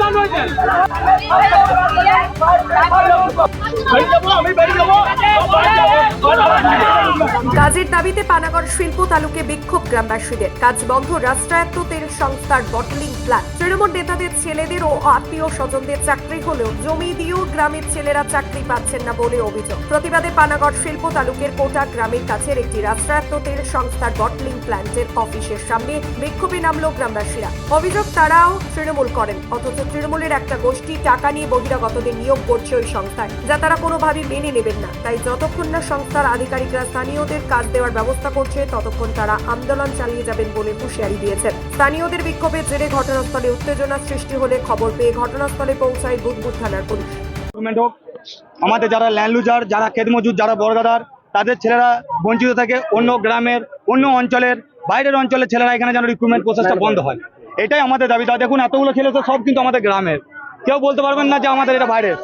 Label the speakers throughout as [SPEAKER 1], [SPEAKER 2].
[SPEAKER 1] প্রধান রয়েছেন বাড়ি যাবো আমি বাড়ি যাবো বাড়ি যাবো।
[SPEAKER 2] কাজের দাবিতে পানাগড় শিল্প তালুকে বিক্ষোভ গ্রামবাসীদের। কাজ বন্ধ, রাষ্ট্রায়ত্ত তেল সংস্থার বটলিং প্ল্যান্ট তৃণমূল নেতাদের ছেলেদের ও আত্মীয় স্বজনদের চাকরি হলেও জমি দিয়েও গ্রামের ছেলেরা চাকরি পাচ্ছেন না বলে অভিযোগ। প্রতিবাদে পানাগড় শিল্প তালুকের কোটা গ্রামের কাছের একটি রাষ্ট্রায়ত্ত তেল সংস্থার বটলিং প্ল্যান্টের অফিসের সামনে বিক্ষোভে নামলো গ্রামবাসীরা। অভিযোগ তারাও তৃণমূল করেন, অথচ তৃণমূলের একটা গোষ্ঠী টাকা নিয়ে বহিরাগতদের নিয়োগ করছে ওই সংস্থায়, যা তারা কোনোভাবেই মেনে নেবেন না। তাই যতক্ষণ না সংস্থার আধিকারিকরা স্থানীয়দের কাজ দেওয়ার ব্যবস্থা করছে। ততক্ষণ তারা আন্দোলন চালিয়ে যাবেন বলে হুঁশিয়ারি দিয়েছেন। স্থানীয়দের বিক্ষোভের জেরে ঘটনাস্থলে উত্তেজনা সৃষ্টি হলে খবর পেয়ে ঘটনাস্থলে পৌঁছায় বুধবুদ থানার পুলিশ।
[SPEAKER 3] হোক, আমাদের যারা ল্যান্ড লুজার যারা খেত মজুর, যারা বর্গাদার তাদের ছেলেরা বঞ্চিত থাকে। অন্য গ্রামের, অন্য অঞ্চলের, বাইরের অঞ্চলের ছেলেরা এখানে যেন রিক্রুটমেন্ট প্রসেসটা বন্ধ হয়। এটাই আমাদের দাবি। তা দেখুন, এতগুলো ছেলে তো সব কিন্তু আমাদের গ্রামের। কেউ বলতে পারবেন না যে আমাদের এটা বাইরের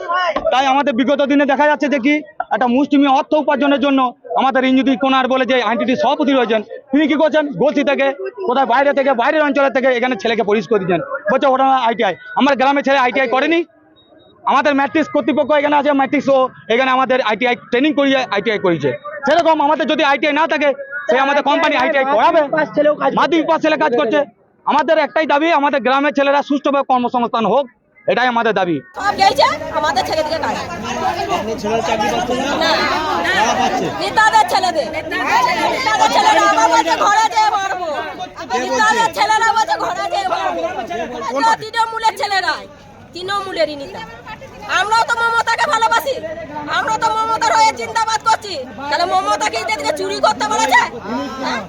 [SPEAKER 3] তাই আমাদের বিগত দিনে দেখা যাচ্ছে যে কি, একটা মুষ্টিমি অর্থ উপার্জনের জন্য আমাদের ইঞ্জুদি কোনার বলে যে আইনটিটি সভাপতি রয়েছেন তিনি কি করছেন? গলসি থেকে কোথায় বাইরে থেকে বাইরের অঞ্চলের থেকে এখানে ছেলেকে পরিষ্কার করে দিচ্ছেন। বলছে ওটা আইটিআই। আমার গ্রামের ছেলে আইটিআই করেনি। আমাদের ম্যাট্রিক্স কর্তৃপক্ষ এখানে আছে ম্যাট্রিক্স ও এখানে আমাদের আইটিআই ট্রেনিং করিয়ে আইটিআই করেছে। সেরকম আমাদের যদি আইটিআই না থাকে সে আমাদের কোম্পানি আইটিআই করাবে। মাধ্যমিক পাস ছেলে কাজ করছে। আমাদের একটাই দাবি আমাদের গ্রামের ছেলেরা সুষ্ঠুভাবে কর্মসংস্থান হোক। এটাই আমাদের দাবি।
[SPEAKER 4] আমাদের ছেলেদিকে না নেতাদের ছেলেদের। নেতাদের ছেলেরা আবার বলছে ঘরে যেয়ে মারবো। নেতাদের ছেলেরা বলছে ঘরে যেয়ে মারবো। তৃণমূলের ছেলেরাই তৃণমূলেরই নেতা। আমরাও তো মমতাকে ভালোবাসি। আমরা তো মমতার হয়ে চিন্তাবাদ করছি। তাহলে মমতাকে এদেরকে চুরি করতে বলেছে? হ্যাঁ?